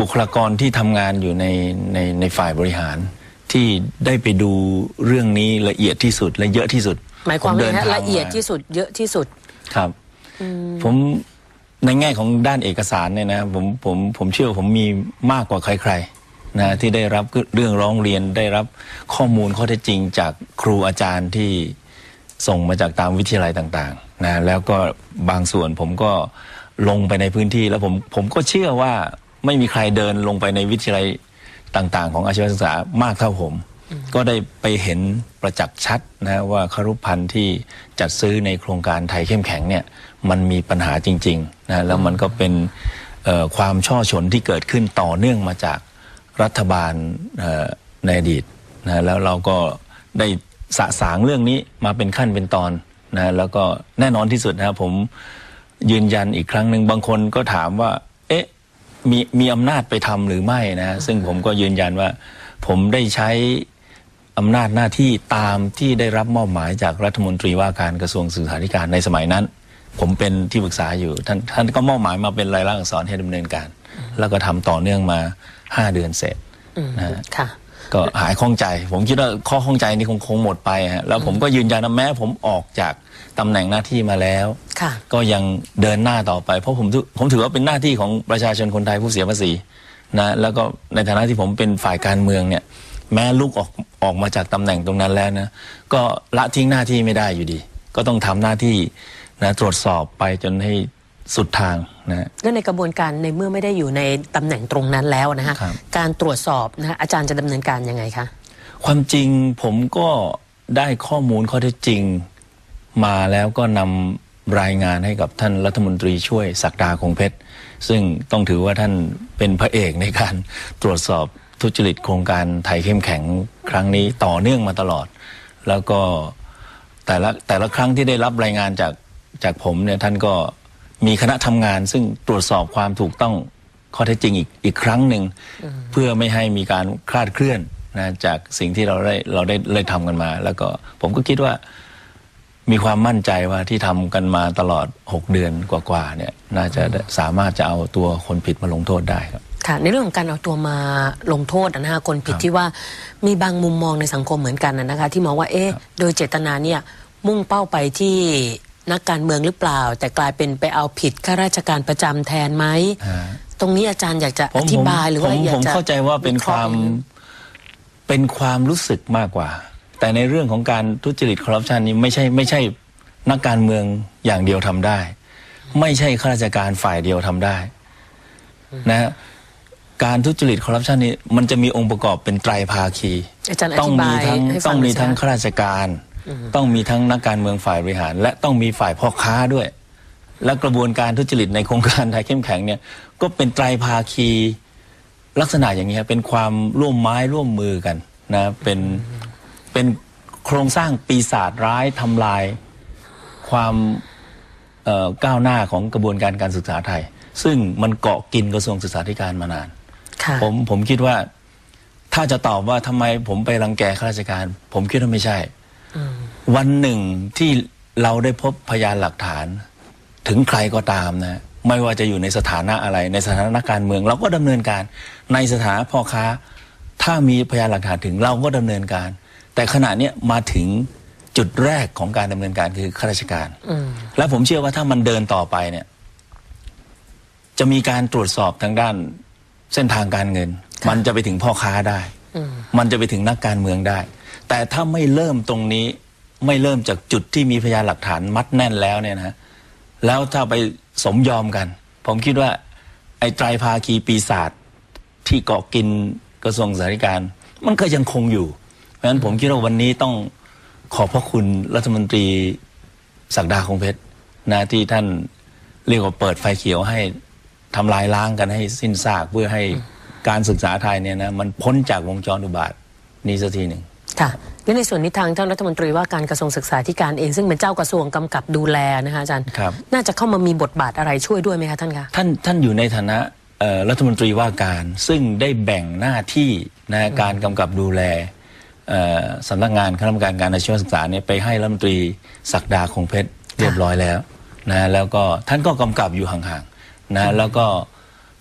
บุคลากรที่ทำงานอยู่ในในในฝ่ายบริหาร ที่ได้ไปดูเรื่องนี้ละเอียดที่สุดและเยอะที่สุดหมายความผว่าเดินไงฮะทางละเอียดมาที่สุดเยอะที่สุดครับ ผมในแง่ของด้านเอกสารเนี่ยนะผมผมผมเชื่อว่าผมมีมากกว่าใครๆนะที่ได้รับเรื่องร้องเรียนได้รับข้อมูลข้อเท็จจริง จากครูอาจารย์ที่ส่งมาจากตามวิทยาลัยต่างๆนะแล้วก็บางส่วนผมก็ลงไปในพื้นที่แล้วผมผมก็เชื่อว่า ไม่มีใครเดินลงไปในวิทยาลัยต่าง ๆ ของอาชีวศึกษามากเท่าผม ก็ได้ไปเห็นประจักษ์ชัดนะว่าคารุพันธ์ที่จัดซื้อในโครงการไทยเข้มแข็งเนี่ยมันมีปัญหาจริงๆนะแล้วมันก็เป็นเอ่อความช่อฉนที่เกิดขึ้นต่อเนื่องมาจากรัฐบาลเอ่อในอดีตนะแล้วเราก็ได้สะสางเรื่องนี้มาเป็นขั้นเป็นตอนนะแล้วก็แน่นอนที่สุดนะครับผมยืนยันอีกครั้งหนึ่งบางคนก็ถามว่า เอ๊ะ มีมีอำนาจไปทำหรือไม่นะ ซึ่งผมก็ยืนยันว่า ผมได้ใช้อำนาจหน้าที่ตามที่ได้รับมอบหมายจากรัฐมนตรีว่าการกระทรวงศึกษาธิการในสมัยนั้น ผมเป็นที่ปรึกษาอยู่ ท่านท่านก็มอบหมายมาเป็นรายลักษณ์อักษรให้ดำเนินการ แล้วก็ทำต่อเนื่องมาห้าเดือนเสร็จนะฮะ ค่ะ ก็หายข้องใจ ผมคิดว่าข้อข้องใจนี้คงคงหมดไปฮะแล้วผมก็ยืนยันนะแม้ผมออกจากตำแหน่งหน้าที่มาแล้วค่ะก็ยังเดินหน้าต่อไป เพราะผมถือผมถือว่าเป็นหน้าที่ของประชาชนคนไทยผู้เสียภาษีนะแล้วก็ในฐานะที่ผมเป็นฝ่ายการเมืองเนี่ยแม้ลุกออกออกมาจากตำแหน่งตรงนั้นแล้วนะก็ละทิ้งหน้าที่ไม่ได้อยู่ดี ก็ต้องทำหน้าที่นะตรวจสอบไปจนให้ สุดทางนะและในกระบวนการในเมื่อไม่ได้อยู่ในตำแหน่งตรงนั้นแล้วนะฮะครับ การตรวจสอบนะฮะอาจารย์จะดำเนินการยังไงคะ ความจริงผมก็ได้ข้อมูลข้อเท็จจริง มาแล้วก็นำรายงานให้กับท่านรัฐมนตรีช่วยศักดาคงเพชร ซึ่งต้องถือว่าท่านเป็นพระเอกในการตรวจสอบทุจริตโครงการไทยเข้มแข็งครั้งนี้ต่อเนื่องมาตลอด แล้วก็แต่ละแต่ละครั้งที่ได้รับรายงานจากจากผมเนี่ยท่านก็ มีคณะทำงานซึ่งตรวจสอบความถูกต้องข้อเท็จจริงอีกอีกครั้งหนึ่งเพื่อไม่ให้มีการคลาดเคลื่อนนะจากสิ่งที่เราได้เราได้ได้ทำกันมา แล้วก็ผมก็คิดว่ามีความมั่นใจว่าที่ทำกันมาตลอด 6 เดือนกว่าๆเนี่ยน่าจะได้สามารถจะเอาตัวคนผิดมาลงโทษได้ครับค่ะในเรื่องของการเอาตัวมาลงโทษนะฮะคนผิดครับที่ว่ามีบางมุมมองในสังคมเหมือนกันนะนะคะ ที่มองว่าเอ๊ะโดยเจตนาเนี่ยมุ่งเป้าไปที่ นักการเมืองหรือเปล่า แต่กลายเป็นไปเอาผิดข้าราชการประจำแทนไหมฮะตรงนี้อาจารย์อยากจะผมอธิบายหรือว่าผมอยากผมจะเข้าใจว่าเป็นความวิเคระห์ยังไงเป็นความรู้สึกมากกว่า แต่ในเรื่องของการทุจริตคอร์รัปชันนี้ไม่ใช่ไม่ใช่นักการเมืองอย่างเดียวทำได้ ไม่ใช่ข้าราชการฝ่ายเดียวทำได้นะฮะการทุจริตคอร์รัปชันนี้มันจะมีองค์ประกอบเป็นไตรภาคีอาจารย์อต้องธิมีบายทั้งให้ฟัต้องงหน่มีอยสิทั้งคะข้าราชการ ต้องมีทั้งนักการเมืองฝ่ายบริหาร และต้องมีฝ่ายพ่อค้าด้วย และกระบวนการทุจริตในโครงการไทยเข้มแข็งเนี่ยก็เป็นไตรภาคีลักษณะอย่างนี้ครับเป็นความร่วมไม้ร่วมมือกันนะเป็นเป็นโครงสร้างปีศาจร้ายทำลาย ความเอ่อก้าวหน้าของกระบวนการการศึกษาไทย ซึ่งมันเกาะกินกระทรวงศึกษาธิการมานานค่ะผมผมคิดว่าถ้าจะตอบว่าทำไมผมไปรังแกข้าราชการ ผมคิดว่าไม่ใช่ วันหนึ่งที่เราได้พบพยานหลักฐาน ถึงใครก็ตามนะ ไม่ว่าจะอยู่ในสถานะอะไร ในสถานะการเมือง เราก็ดำเนินการ ในสถานะพ่อค้า ถ้ามีพยานหลักฐานถึงเราก็ดำเนินการ แต่ขณะเนี้ยมาถึงจุดแรกของการดำเนินการคือข้าราชการอืมและผมเชื่อว่าถ้ามันเดินต่อไปเนี่ย จะมีการตรวจสอบทางด้านเส้นทางการเงิน มันจะไปถึงพ่อค้าได้อื มันจะไปถึงนักการเมืองได้ แต่ถ้าไม่เริ่มตรงนี้ไม่เริ่มจากจุดที่มีพยานหลักฐานมัดแน่นแล้วเนี่ยนะแล้วถ้าไปสมยอมกัน ผมคิดว่า ไอ้ไตรภาคีปีศาจที่เกาะกินกระทรวงสาธารณการ มันก็ยังคงอยู่ เพราะฉะนั้นผมคิดว่าวันนี้ต้องขอบพระคุณรัฐมนตรีศักดาคงเพชรนะที่ท่านเรียกว่าเปิดไฟเขียวให้ทำลายล้างกันให้สิ้นซากเพื่อให้ การศึกษาไทยเนี่ยนะมันพ้นจากวงจรอุบาทนี้สักทีหนึ่งค่ะและในส่วนนี้ทางท่านรัฐมนตรีว่าการกระทรวงศึกษาธิการเอง ซึ่งเป็นเจ้ากระทรวงกำกับดูแลนะคะอาจารย์ครับน่าจะเข้ามามีบทบาทอะไรช่วยด้วยไหมคะท่านคะท่านท่านอยู่ในฐานะเอ่อรัฐมนตรีว่าการซึ่งได้แบ่งหน้าที่นะการกำกับดูแลเอ่อสำนักงานคณะกรรมการการอาชีวศึกษาเนี่ยไปให้รัฐมนตรีศักดาคงเพชรเรียบร้อยแล้วนะแล้วก็ท่านก็กำกับอยู่ห่างๆนะแล้วก็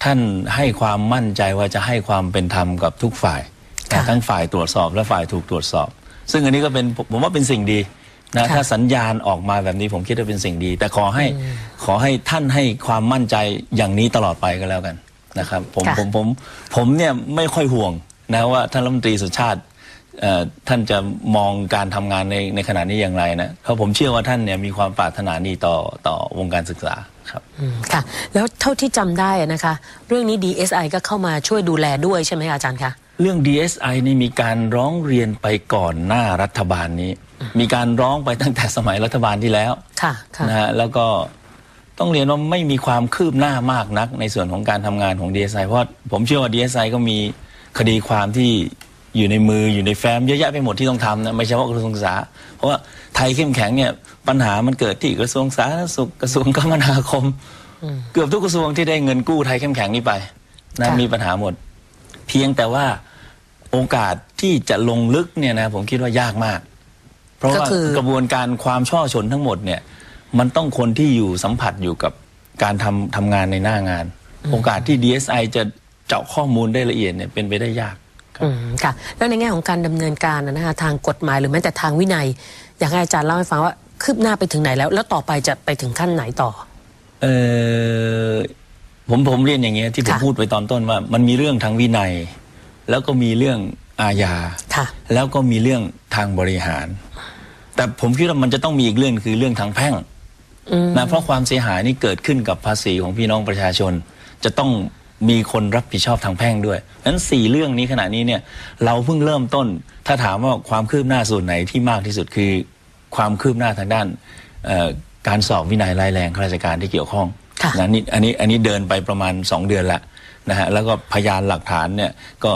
ท่านให้ความมั่นใจว่าจะให้ความเป็นธรรมกับทุกฝ่ายนะค่ะทั้งฝ่ายตรวจสอบและฝ่ายถูกตรวจสอบ ซึ่งอันนี้ก็เป็นผมผมว่าเป็นสิ่งดีนะค่ะถ้าสัญญาณออกมาแบบนี้ผมคิดว่าเป็นสิ่งดี แต่ขอให้ขอให้ท่านให้ความมั่นใจอย่างนี้ตลอดไปก็แล้วกันนะครับผมค่ะผมผมผมเนี่ยไม่ค่อยห่วงนะว่าท่านรัฐมนตรีสุชาติเอ่อท่านจะมองการทำงานในในขณะนี้อย่างไรนะเพราะผมเชื่อว่าท่านเนี่ยมีความปรารถนาดีต่อต่อวงการศึกษา ครับอืมค่ะ แล้วเท่าที่จำได้นะคะ เรื่องนี้ DSI ก็เข้ามาช่วยดูแลด้วยใช่ไหมคะอาจารย์คะเรื่อง DSI นี่มีการร้องเรียนไปก่อนหน้ารัฐบาลนี้ มีการร้องไปตั้งแต่สมัยรัฐบาลที่แล้วค่ะค่ะนะฮะแล้วก็ต้องเรียนว่าไม่มีความคืบหน้ามากนัก ในส่วนของการทำงานของ DSI เพราะผมเชื่อว่า DSI ก็มีคดีความที่อยู่ในมืออยู่ในแฟ้มเยอะแยะไปหมดที่ต้องทำนะไม่ใช่ว่ากระทรวงศึกษา เพราะว่า ไทยเข้มแข็งเนี่ยปัญหามันเกิดที่กระทรวงสาธารณสุขกระทรวงคมนาคม เกือบทุกกระทรวงที่ได้เงินกู้ไทยเข้มแข็งนี้ไปนะค่ะมีปัญหาหมด เพียงแต่ว่าโอกาสที่จะลงลึกเนี่ยนะผมคิดว่ายากมาก เพราะก็ว่าคือกระบวนการความช่อชนทั้งหมดเนี่ยมันต้องคนที่อยู่สัมผัสอยู่กับการทำทำงานในหน้างาน โอกาสที่ DSI จะเจาะข้อมูลได้ละเอียดเนี่ยเป็นไปได้ยากครับอืมค่ะแล้วในแง่ของการดำเนินการนะนะคะทางกฎหมายหรือแม้แต่ทางวินัย อยากให้อาจารย์เล่าให้ฟังว่าคืบหน้าไปถึงไหนแล้ว แล้วต่อไปจะไปถึงขั้นไหนต่อ เออผมผมเรียนอย่างเงี้ยที่ผมค่ะพูดไปตอนต้นว่า มันมีเรื่องทางวินัย แล้วก็มีเรื่องอาญาค่ะแล้วก็มีเรื่องทางบริหาร แต่ผมคิดว่ามันจะต้องมีอีกเรื่องคือเรื่องทางแพ่งอืมนะเพราะความเสียหายนี่เกิดขึ้นกับภาษีของพี่น้องประชาชน จะต้องมีคนรับผิดชอบทางแพ่งด้วยนั้นสี่เรื่องนี้ขณะนี้เนี่ย เราเพิ่งเริ่มต้น ถ้าถามว่าความคืบหน้าส่วนไหนที่มากที่สุดคือ ความคืบหน้าทางด้านเอ่อการสอบวินัยร้ายแรงข้าราชการที่เกี่ยวข้องค่ะนะนี่อันนี้อันนี้เดินไปประมาณ 2 เดือนละนะฮะแล้วก็พยานหลักฐานเนี่ยก็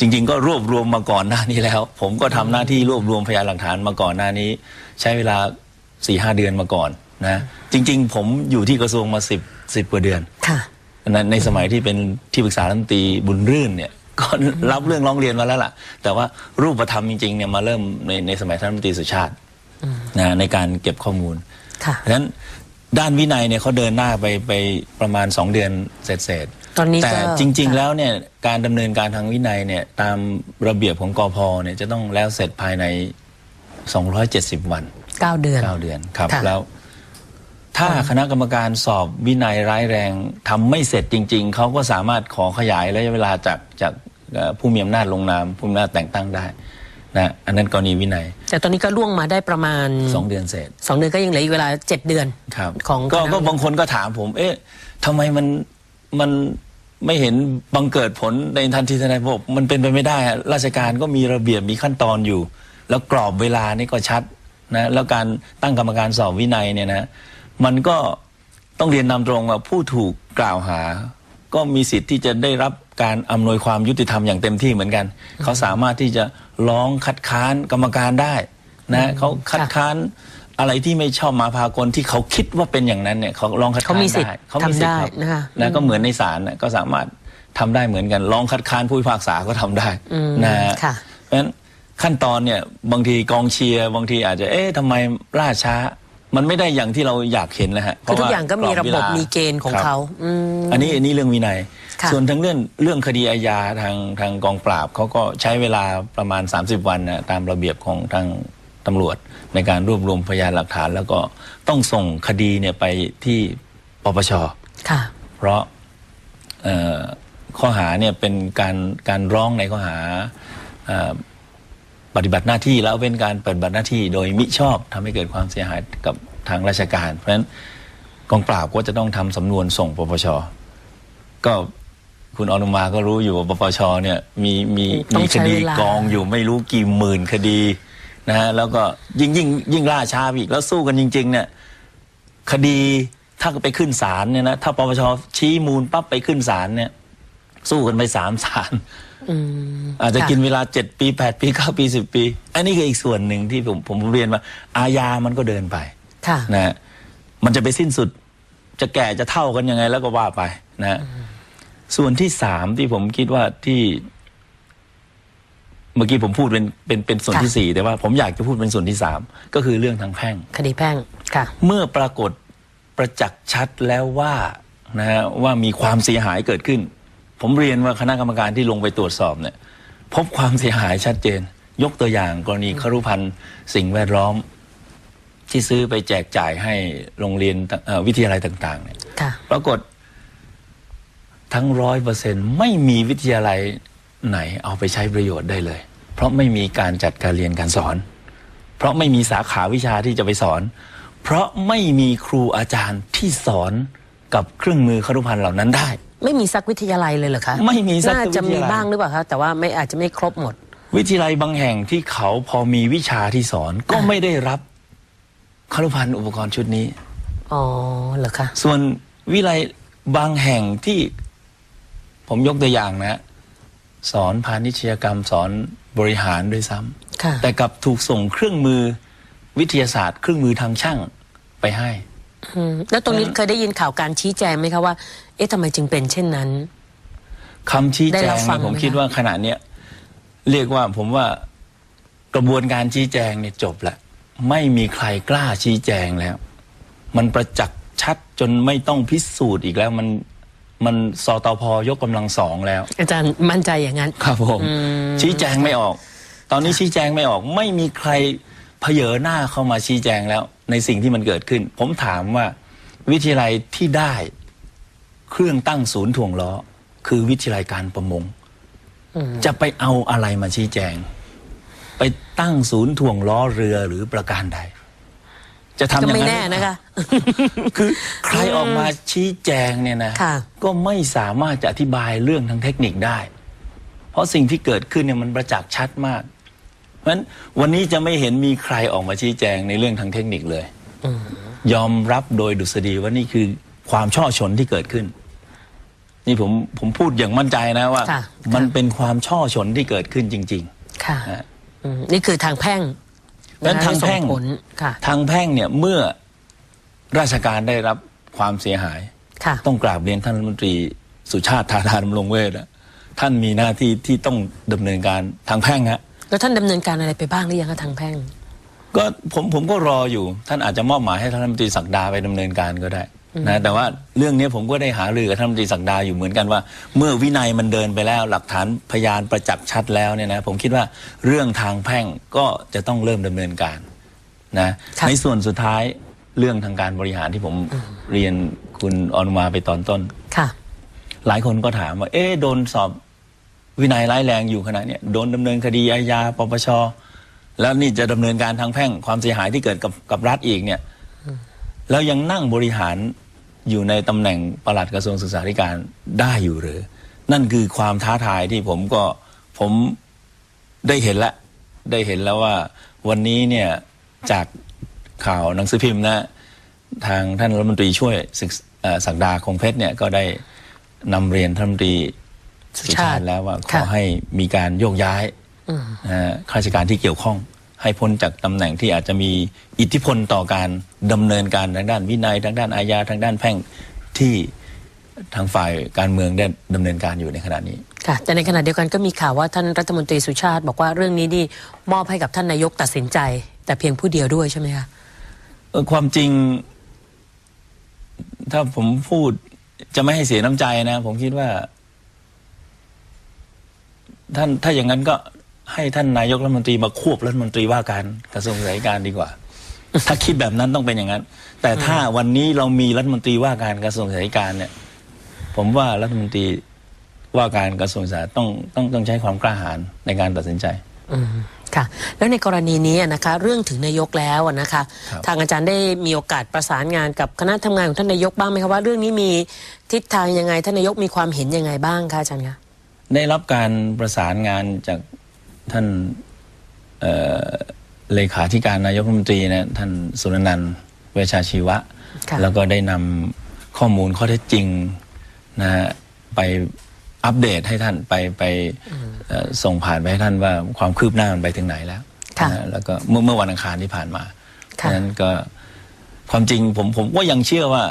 จริง ๆ ก็รวบรวมมาก่อนหน้านี้แล้ว ผมก็ทำหน้าที่รวบรวมพยานหลักฐานมาก่อนหน้านี้ ใช้เวลา4ีหเดือนมาก่อนนะจริง ๆ ผมอยู่ที่กระทรวงมา 10 10กว่าเดือนค่ะในในสมัยที่เป็นที่ปรึกษารัฐมนตรีบุญรื่นเนี่ยก็รับเรื่องร้องเรียนมาแล้วล่ะ แต่ว่ารูปธรรมจริงๆเนี่ยมาเริ่มในในสมัยท่านรัฐมนตรีสุชาติ นะในการเก็บข้อมูลค่ะเพราะฉะนั้นด้านวินัยเนี่ยเขาเดินหน้าไปไปประมาณ 2 เดือนเสร็จๆตอนนี้ก็แต่จริงๆค่ะแล้วเนี่ยการดำเนินการทางวินัยเนี่ยตามระเบียบของกอพเนี่ยจะต้องแล้วเสร็จภายใน 270 วันเก้าเดือน 9 เดือนครับค่ะแล้วถ้าคณะกรรมการสอบวินัยร้ายแรงทำไม่เสร็จจริง ๆ เขาก็สามารถขอขยายระยะเวลาจากจากเอ่อผู้มีอำนาจลงนามผู้มีอำนาจแต่งตั้งได้ นะอันนั้นกรณีวินัย แต่ตอนนี้ก็ล่วงมาได้ประมาณสองเดือนเศษสองเดือนก็ยังเหลืออีกเวลาเจ็ดเดือนครับของก็คณะก็บางคนก็ถามผม เอ๊ะทำไมมันมันไม่เห็นบังเกิดผลในทันทีทันใดผมบอกมันเป็นไปไม่ได้อะราชการก็มีระเบียบมีขั้นตอนอยู่ แล้วกรอบเวลานี่ก็ชัดนะแล้วการตั้งกรรมการสอบวินัยเนี่ยนะมันก็ต้องเรียนนำตรงว่าผู้ถูกกล่าวหา ก็มีสิทธิ์ที่จะได้รับการอำนวยความยุติธรรมอย่างเต็มที่เหมือนกัน เขาสามารถที่จะ ร้องคัดค้านกรรมการได้นะเขาคัดค้านอะไรที่ไม่ชอบมาพากลที่เขาคิดว่าเป็นอย่างนั้นเนี่ยเขาร้องคัดค้านเขามีสิทธิ์ได้เขามีสิทธิ์ครับทำได้นะคะนะก็เหมือนในศาลน่ะก็สามารถทำได้เหมือนกันร้องคัดค้านผู้พิพากษาก็ทำได้อืมนะฮะค่ะเพราะฉะนั้นขั้นตอนเนี่ยบางทีกองเชียร์บางทีอาจจะเอ๊ะทำไมล่าช้า มันไม่ได้อย่างที่เราอยากเห็นนะฮะคือทุกอย่างก็มีระบบพาว่ามีเกณฑ์ของครับเขาอืมอันนี้อันนี้เรื่องวินัยค่ะส่วนทั้งเรื่องเรื่องคดีอาญาทางทางกองปราบเขาก็ใช้เวลาประมาณ 30 วันนะตามระเบียบของทางตำรวจ ในการรวบรวมพยานหลักฐาน แล้วก็ต้องส่งคดีเนี่ยไปที่ปปชค่ะ เพราะเอ่อข้อหาเนี่ยเป็นการการร้องในข้อหาเอ่อ ปฏิบัติหน้าที่แล้วเป็นการปฏิบัติหน้าที่โดยมิชอบทำให้เกิดความเสียหายกับทางราชการ เพราะฉะนั้นกองปราบก็จะต้องทำสำนวนส่งปปชก็คุณอนุมาก็รู้อยู่ว่าปปชเนี่ยมีมีต้องมีใช้คดีเวลากองอยู่ไม่รู้กี่หมื่นคดีนะฮะแล้วก็ยิ่งยิ่งยิ่งล่าช้าอีกแล้วสู้กันจริง ๆ เนี่ยคดีถ้าไปขึ้นศาลเนี่ยนะถ้าปปชชี้มูลปั๊บไปขึ้นศาลเนี่ย สู้กันไปสามศาล อืมอาจจะค่กินเวลาเจ็ดปีแปดปีเก้าปีสิบปี อันนี้คืออีกส่วนหนึ่งที่ผมผมเรียนว่า อาญามันก็เดินไปค่ะนะฮะมันจะไปสิ้นสุด จะแก่จะเท่ากันยังไงแล้วก็ว่าไปนะฮะส่วนที่สามที่ผมคิดว่าที่เมื่อกี้ผมพูดเป็นเป็นเป็นส่วนค่ะที่สี่แต่ว่าผมอยากจะพูดเป็นส่วนที่สามก็คือเรื่องทางแพ่ง คดีแพ่งค่ะ เมื่อปรากฏประจักษ์ชัดแล้วว่านะฮะว่ามีความเสียหายเกิดขึ้น ผมเรียนว่าคณะกรรมการที่ลงไปตรวจสอบเนี่ย พบความเสียหายชัดเจน ยกตัวอย่างกรณีครุพันธ์สิ่งแวดล้อม ที่ซื้อไปแจกจ่ายให้โรงเรียนต่างเอ่อวิทยาลัยต่างๆเนี่ยค่ะ ปรากฏ ทั้งร้อยเปอร์เซ็นไม่มีวิทยาลัยไหนเอาไปใช้ประโยชน์ได้เลย เพราะไม่มีการจัดการเรียนการสอน เพราะไม่มีสาขาวิชาที่จะไปสอน เพราะไม่มีครูอาจารย์ที่สอนกับเครื่องมือครุพันธ์เหล่านั้นได้ ไม่มีสักวิทยาลัยเลยเหรอคะไม่มีสักน่าจะวิทมียาลัย บ้างหรือเปล่าคะแต่ว่าไม่อาจจะไม่ครบหมด วิทยาลัยบางแห่งที่เขาพอมีวิชาที่สอนก็อ่าไม่ได้รับครุพันธ์อุปกรณ์ชุดนี้ อ๋อเหรอคะส่วนวิไลยบางแห่งที่ผมยกตัวอย่างนะ สอนพาณิชยกรรมสอนบริหารด้วยซ้ำค่ะแต่กลับถูกส่งเครื่องมือวิทยาศาสตร์ เครื่องมือทางช่างไปให้ อืมแล้วตรงนี้เคยได้ยินข่าวการชี้แจงไหมคะว่า เอ๊ะทำไมจึงเป็นเช่นนั้น คำชี้ได้แจรังบฟังเนี่ยผมไหมคิดคะ ว่าขณะเนี้ยเรียกว่าผมว่ากระบวนการชี้แจงเนี่ยจบละไม่มีใครกล้าชี้แจงแล้ว มันประจักษ์ชัดจนไม่ต้องพิสูจน์อีกแล้ว มันมันสตพยกกำลังสองแล้ว อาจารย์มั่นใจอย่างนั้น ครับผมชี้แจงไม่ออก ตอนนี้ชี้แจงไม่ออก ไม่มีใครเผยหน้าเข้ามาชี้แจงแล้ว ในสิ่งที่มันเกิดขึ้น ผมถามว่า วิทยาลัยที่ได้เครื่องตั้งศูนย์ถ่วงล้อ คือวิทยาลัยการประมงอืมจะไปเอาอะไรมาชี้แจง ไปตั้งศูนย์ถ่วงล้อเรือหรือประการใด จะทำอก็ย่างไม่นั้นแน่นะคะคือใครออกมาชี้แจงเนี่ยนะค่ะก็ไม่สามารถจะอธิบายเรื่องทางเทคนิคได้ เพราะสิ่งที่เกิดขึ้นเนี่ยมันประจักษ์ชัดมากเพ ราะฉะนั้นวันนี้จะไม่เห็นมีใครออกมาชี้แจงในเรื่องทางเทคนิคเลยอืมยอมรับโดยดุษฎีว่านี่คือความช่อชนที่เกิดขึ้น นี่ผมผมพูดอย่างมั่นใจนะว่าค่ะมันเป็นความช่อชนที่เกิดขึ้นจริงค่ะๆนะอืมนี่คือทางแพ่งแล้วนะคะทางแพ่งที่ส่ผลค่ะทางแพ่งเนี่ยเมื่อราชการได้รับความเสียหายค่ะต้องกราบเรียนท่านรัฐมนตรีสุชาติธาดาดำรงเวชอะท่านมีหน้าที่ที่ต้องดำเนินการทางแพ่งฮะ แล้วท่านดำเนินการอะไรไปบ้างหรือยังคะทางแพ่ง ก็ผมผมก็รออยู่ ท่านอาจจะมอบหมายให้ท่านรัฐมนตรีศักดาไปดำเนินการก็ได้นะแต่ว่าเรื่องนี้ผมก็ได้หารือกับท่านรัฐมนตรีศักดาอยู่เหมือนกันว่า เมื่อวินัยมันเดินไปแล้ว หลักฐานพยานประจักษ์ชัดแล้วเนี่ยนะผมคิดว่าเรื่องทางแพ่งก็จะต้องเริ่มดำเนินการนะครับในส่วนสุดท้ายเรื่องทางการบริหารที่ผมเรียนคุณอนุมาไปตอนต้น ค่ะ หลายคนก็ถามว่า เอ๊ะโดนสอบ วินัยร้ายแรงอยู่ขนาดเนี้ยโดนดำเนินคดีอาญาปปชแล้วนี่จะดำเนินการทางแพ่งความเสียหายที่เกิดกับกับรัฐอีกเนี่ยแล้วยังนั่งบริหารอยู่ในตำแหน่งปลัดกระทรวงศึกษาธิการได้อยู่หรือ นั่นคือความท้าทายที่ผมก็ผมได้เห็นแล้วได้เห็นแล้วว่าวันนี้เนี่ยจากข่าวหนังสือพิมพ์นะ ทางท่านรัฐมนตรีช่วยศักดาคงเพชรเนี่ยก็ได้นำเรียนท่านรัฐมนตรี สุสุชาชาติติแล้วว่าขค่ะอให้มีการโยกย้ายอืมนะฮะข้าราชการที่เกี่ยวข้อง ให้พ้นจากตำแหน่งที่อาจจะมีอิทธิพลต่อการดำเนินการทางด้านวินัยทางด้านอาญาทางด้านแพ่งที่ทางฝ่ายการเมืองได้ดำเนินการอยู่ในขณะนี้ค่ะแต่ในขณะเดียวกันก็มีข่าวว่าท่านรัฐมนตรีสุชาติ บอกว่าเรื่องนี้นี่มอบให้กับท่านนายกตัดสินใจ แต่เพียงผู้เดียวด้วยใช่ไหมคะเอ่อความจริง ถ้าผมพูดจะไม่ให้เสียน้ำใจนะ ผมคิดว่า ท่านถ้าอย่างนั้นก็ให้ท่านนายกรัฐมนตรีมาควบรัฐมนตรีว่าการกระทรวงศึกษาธิการดีกว่า ถ้าคิดแบบนั้นต้องเป็นอย่างนั้น แต่ถ้าวันนี้เรามีรัฐมนตรีว่าการกระทรวงศึกษาธิการเนี่ย ผมว่ารัฐมนตรีว่าการกระทรวงศึกษาต้องต้องต้องใช้ความกล้าหาญในการตัดสินใจอืมค่ะ แล้วในกรณีนี้อะนะคะเรื่องถึงนายกแล้วอะนะคะครับทางอาจารย์ได้มีโอกาสประสานงานกับคณะทำงานของท่านนายกบ้างไหมคะว่าเรื่องนี้มีทิศทางยังไงท่านนายกมีความเห็นยังไงบ้างคะอาจารย์คะ ได้รับการประสานงานจากท่านเอ่อเลขาธิการนายกรัฐมนตรีนะท่านสุรนันท์เวชชาชีวะ ค่ะ แล้วก็ได้นำข้อมูลข้อเท็จจริงนะฮะไปอัปเดตให้ท่านไปไปเอ่อส่งผ่านไปให้ท่านว่าความคืบหน้ามันไปถึงไหนแล้วค่ะนะฮะแล้วก็เมื่อเมื่อวันอังคารที่ผ่านมาเพค่ะราะฉะนั้นก็ความจริงผมผมก็ยังเชื่อว่า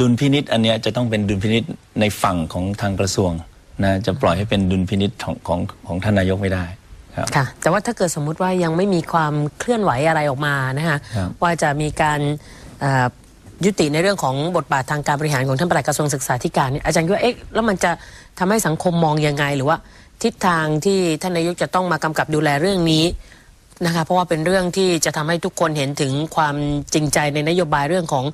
ดุลพินิษอันเนี้ยจะต้องเป็นดุลพินิษในฝั่งของทางกระทรวง นะจะปล่อยให้เป็นดุลพินิษของของของท่านนายกไม่ได้ครับ ค่ะ แต่ว่าถ้าเกิดสมมุติว่ายังไม่มีความเคลื่อนไหวอะไรออกมานะคะครับว่าจะมีการเอ่อยุติในเรื่องของบทบาททางการบริหารของท่านปลัดกระทรวงศึกษาธิการเนี่ยอาจารย์คิดว่าเอ๊ะแล้วมันจะทำให้สังคมมองยังไงหรือว่า ทิศทางที่ท่านนายกจะต้องมากำกับดูแลเรื่องนี้นะคะเพราะว่าเป็นเรื่องที่จะทำให้ทุกคนเห็นถึงความจริงใจในนโยบายเรื่องของ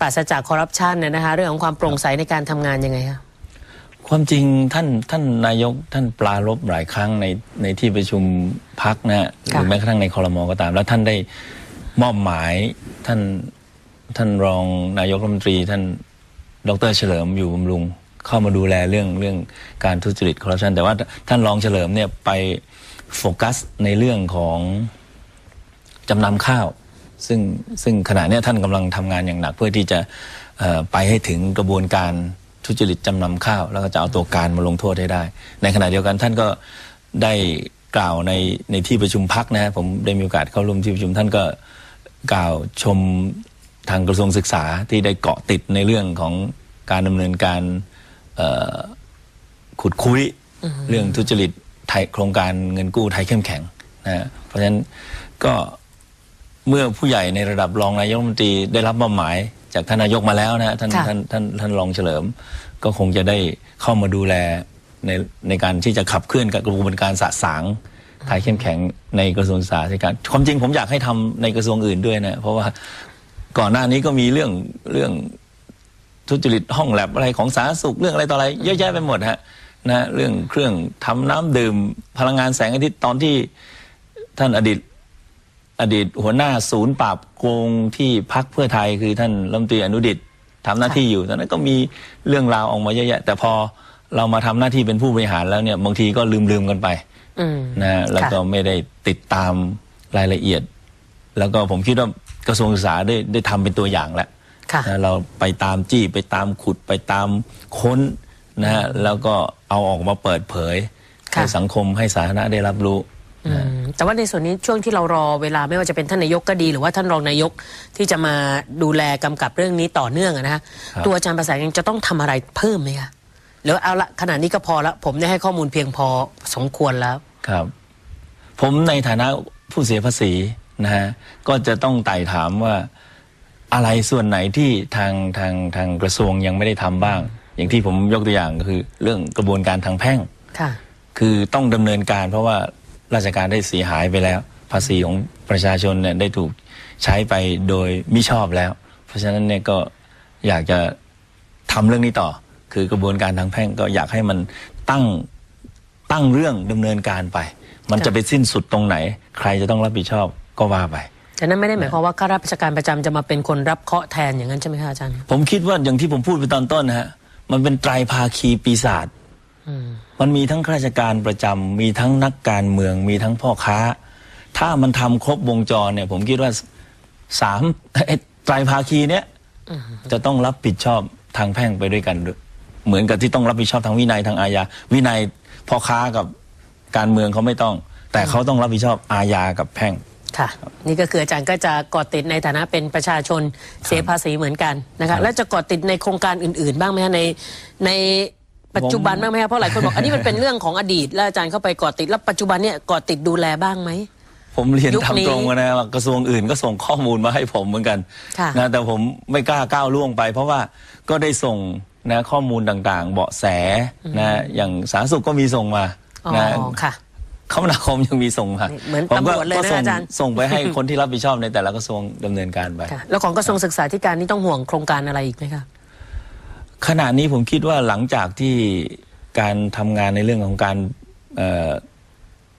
ปราศจากคอร์รัปชันเนี่ยนะคะเรื่องของความโปร่งใสในการทำงานยังไงคะ ความจริงท่านท่านนายกท่านปลารบหลายครั้งในในที่ประชุมพักนะฮะหรือแม้กระทั่งในคอรมอก็ตาม แล้วท่านได้มอบหมายท่านท่านรองนายกรัฐมนตรี ท่านดรเฉลิมอยู่บำรุงเข้ามาดูแลเรื่องเรื่องการทุจริตคอร์รัปชันแต่ว่าท่านรองเฉลิมเนี่ยไปโฟกัสในเรื่องของจำนำข้าว ซึ่งซึ่งขณะเนี้ยท่านกำลังทำงานอย่างหนักเพื่อที่จะเอ่อไปให้ถึงกระบวนการ ทุจริตจำนำข้าว แล้วก็จะเอาตัวการมาลงโทษให้ได้ ในขณะเดียวกันท่านก็ได้กล่าวในในที่ประชุมพักนะฮะผมได้มีโอกาสเข้าร่วมที่ประชุมท่านก็กล่าวชมทางกระทรวงศึกษาที่ได้เกาะติดในเรื่องของการดำเนินการเอ่อขุดคุยเรื่องทุจริตไทยโครงการเงินกู้ไทยเข้มแข็งนะฮะเพราะฉะนั้นก็เมื่อผู้ใหญ่ในระดับรองนายกรัฐมนตรีได้รับมอบหมาย จากท่านนายกมาแล้วนะฮะท่านค่ะ ท่านท่านท่านรองเฉลิม ก็คงจะได้เข้ามาดูแลในในการที่จะขับเคลื่อนกับกระบวนการสะสางไทยเข้มแข็งในกระทรวงศึกษาธิการความจริงผมอยากให้ทำในกระทรวงอื่นด้วยนะเพราะว่าก่อนหน้านี้ก็มีเรื่องเรื่อง ทุจริตห้องแลบอะไรของสาธารณสุขเรื่องอะไรต่ออะไรเยอะแยะไปหมดฮะนะเรื่องเครื่องทำน้ำดื่มพลังงานแสงอาทิตย์ตอนที่ท่านอดีต อดีตหัวหน้าศูนย์ปราบโกงที่พักเพื่อไทยคือท่านรัฐมนตรีอนุดิตทำหน้าที่อยู่ตอนนั้นก็มีเรื่องราวออกมาเยอะแยะ แต่พอเรามาทำหน้าที่เป็นผู้บริหารแล้วเนี่ยบางทีก็ลืมลืมๆกันไปอืมนะฮะแล้วก็ค่ะไม่ได้ติดตามรายละเอียด แล้วก็ผมคิดว่ากระทรวงศึกษาได้ได้ทำเป็นตัวอย่างแล้วค่ะนะเราไปตามจี้ไปตามขุดไปตามค้นนะฮะแล้วก็เอาออกมาเปิดเผยค่ะให้สังคมให้สาธารณะได้รับรู้อืม แต่ว่าในส่วนนี้ช่วงที่เรารอเวลาไม่ว่าจะเป็นท่านนายกก็ดี หรือว่าท่านรองนายกที่จะมาดูแลกำกับเรื่องนี้ต่อเนื่องอะนะฮะครับตัวอาจารย์ประสานยังจะต้องทำอะไรเพิ่มไหมคะหรือว่าเอาละขนาดนี้ก็พอละผมได้ให้ข้อมูลเพียงพอสมควรแล้วครับ ผมในฐานะผู้เสียภาษีนะฮะก็จะต้องไต่ถามว่าอะไรส่วนไหนที่ทางทางทางกระทรวงยังไม่ได้ทำบ้าง อย่างที่ผมยกตัวอย่างก็คือ เรื่องกระบวนการทางแพ่งค่ะคือต้องดำเนินการเพราะว่า ราชการได้เสียหายไปแล้ว ภาษีของประชาชนเนี่ยได้ถูกใช้ไปโดยมิชอบแล้ว เพราะฉะนั้นเนี่ยก็อยากจะทำเรื่องนี้ต่อ คือกระบวนการทางแพ่งก็อยากให้มันตั้งตั้งเรื่องดำเนินการไป มันค่ะจะไปสิ้นสุดตรงไหน ใครจะต้องรับผิดชอบก็ว่าไปแต่นั่นไม่ได้หมายความว่าข้าราชการประจำจะมาเป็นคนรับเคราะห์แทนอย่างนั้นใช่ไหมคะอาจารย์ ผมคิดว่าอย่างที่ผมพูดไปตอนต้นนะฮะ มันเป็นไตรภาคีปีศาจอื มมันมีทั้งข้าราชการประจำมีทั้งนักการเมือง มีทั้งพ่อค้า ถ้ามันทำครบวงจรเนี่ย ผมคิดว่าสามไอ้ไตรภาคีเนี้ยจะต้องรับผิดชอบทางแพ่งไปด้วยกันด้วยเหมือนกับที่ต้องรับผิดชอบทางวินัยทางอาญาวินัยพ่อค้ากับการเมืองเขาไม่ต้อง แต่เขาต้องรับผิดชอบอาญากับแพ่งค่ะ นี่ก็คืออาจารย์ก็จะเกาะติดในฐานะเป็นประชาชนเสียภาษีเหมือนกันนะครัคะบแล้วจะเกาะติดในโครงการอื่น ๆ บ้างไหมคะในใน ปัจจุบันบ้างไหมคะเพราะหลายคนบอกอันนี้มันเป็นเรื่องของอดีตแล้วอาจารย์เข้าไปเกาะติดแล้วปัจจุบันเนี่ยเกาะติดดูแลบ้างไหมผมเรียนยุคนี้ทำตรงกันนะว่ากระทรวงอื่นก็ส่งข้อมูลมาให้ผมเหมือนกันค่ะนะแต่ผมไม่กล้าก้าวล่วงไป เพราะว่าก็ได้ส่งนะข้อมูลต่างๆ เบาะแสนะอย่างสาธารณสุขก็มีส่งมาอ๋อนะค่ะคมนาคมยังมีส่งมาเหมือนผมก็ตำรวจเลยนะก็ส่งอาจารย์ส่งไปให้คนที่รับผิดชอบในแต่ละกระทรวงดำเนินการไปค่ะแล้วของกระทรวงศึกษาธิการนี่ต้องห่วงโครงการอะไรอีกไหมคะ ขณะนี้ผมคิดว่าหลังจากที่การทำงานในเรื่องของการ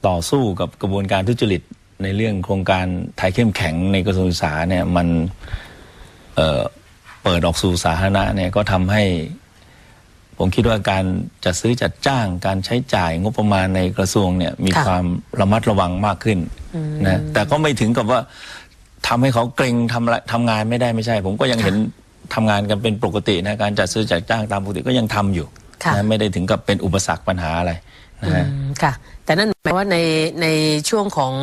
ต่อสู้กับกระบวนการทุจริตในเรื่องโครงการไทยเข้มแข็งในกระทรวงศึกษาเนี่ยมันเเปิดออกสู่สาธารณะเนี่ยก็ทำให้ ผมคิดว่าการจัดซื้อจัดจ้างการใช้จ่ายงบประมาณในกระทรวงเนี่ยมีความระมัดระวังมากขึ้นนะแต่ก็ไม่ถึงกับว่าทำให้เขาเกรงทำทำงานไม่ได้ไม่ใช่ ผมก็ยังเห็น ทำงานกันเป็นปกตินะการจัดซื้อจัดจ้างตามปกติก็ยังทำอยู่ค่ะ นะไม่ได้ถึงกับเป็นอุปสรรคปัญหาอะไรนะฮะ อืมค่ะ แต่นั่นหมายว่าในในช่วงของ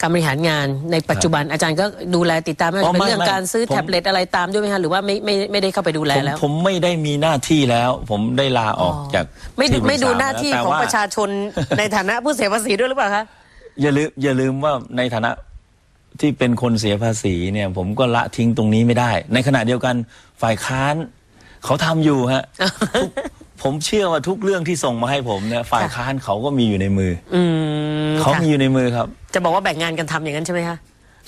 การบริหารงานในปัจจุบันอาจารย์ก็ดูแลติดตามไม่ว่าจะเป็นอ๋อไม่เรื่องไม่การซื้อผม แท็บเล็ตอะไรตามด้วยไหมคะหรือว่าไม่ไม่ไม่ได้เข้าไปดูแลผมแล้ว ผมไม่ได้มีหน้าที่แล้ว ผมได้ลาออกจากไม่ดูที่ปรึกษไม่ดูหน้าที่แล้วของแต่ว่ประชาชนในฐานะผู้เสียภาษีด้วยหรือเปล่าคะ อย่าลืมอย่าลืมว่าในฐานะ ที่เป็นคนเสียภาษีเนี่ยผมก็ละทิ้งตรงนี้ไม่ได้ ในขณะเดียวกันฝ่ายค้านเขาทำอยู่ฮะ ทุกผมเชื่อว่าทุกเรื่องที่ส่งมาให้ผมเนี่ยฝ่ายค้านเขาก็มีอยู่ในมืออืมเขาค่ะมีอยู่ในมือครับ จะบอกว่าแบ่งงานกันทำอย่างนั้นใช่ไหมคะ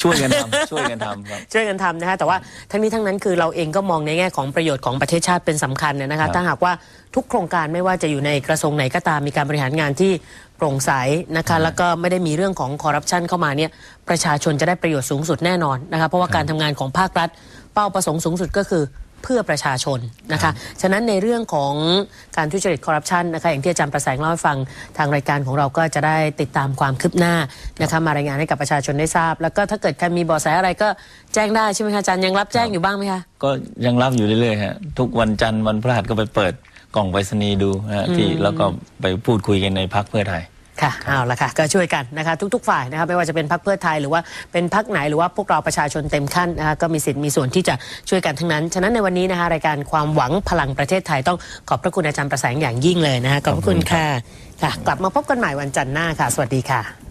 ช่วยกันทำ ช่วยกันทำครับ ช่วยกันทำนะคะแต่ว่าทั้งนี้ทั้งนั้นคือเราเองก็มองในแง่ของประโยชน์ของประเทศชาติเป็นสำคัญเนี่ยนะครัคะบ ถ้าหากว่าทุกโครงการไม่ว่าจะอยู่ในกระทรวงไหนก็ตามมีการบริหารงานที่โปร่งใสนะคะแล้วก็ไม่ได้มีเรื่องของคอร์รัปชันเข้ามาเนี่ยประชาชนจะได้ประโยชน์สูงสุดแน่นอนนะคะเพราะว่าการทำงานของภาครัฐ เป้าประสงค์สูงสุดก็คือ เพื่อประชาชนนะคะฉะนั้นในเรื่องของการทุจริตคอร์รัปชันนะคะอย่างที่อาจารย์ประแสงเล่าให้ฟังทางรายการของเราก็จะได้ติดตามความคืบหน้านะคะมารายงานให้กับประชาชนได้ทราบ แล้วก็ถ้าเกิดใครมีเบาะแสอะไรก็แจ้งได้ใช่ไหมคะอาจารย์ยังรับแจ้งอยู่บ้างไหมคะก็ยังรับอยู่เรื่อยๆฮะทุกวันจันทร์วันพฤหัสก็ไปเปิดกล่องไปรษณีย์ดูฮะที่แล้วก็ไปพูดคุยกันในพักเพื่อไทย ค่ะเอาละค่ะก็ช่วยกันนะคะทุกๆฝ่ายนะคะไม่ว่าจะเป็นพักเพื่อไทยหรือว่าเป็นพักไหนหรือว่าพวกเราประชาชนเต็มขั้นนะคะก็มีสิทธิ์มีส่วนที่จะช่วยกันทั้งนั้น ฉะนั้นในวันนี้นะคะรายการความหวังพลังประเทศไทยต้องขอบพระคุณอาจารย์ประแสงอย่างยิ่งเลยนะคะขอบพระคุณค่ะค่ะ กลับมาพบกันใหม่วันจันทร์หน้าค่ะ สวัสดีค่ะ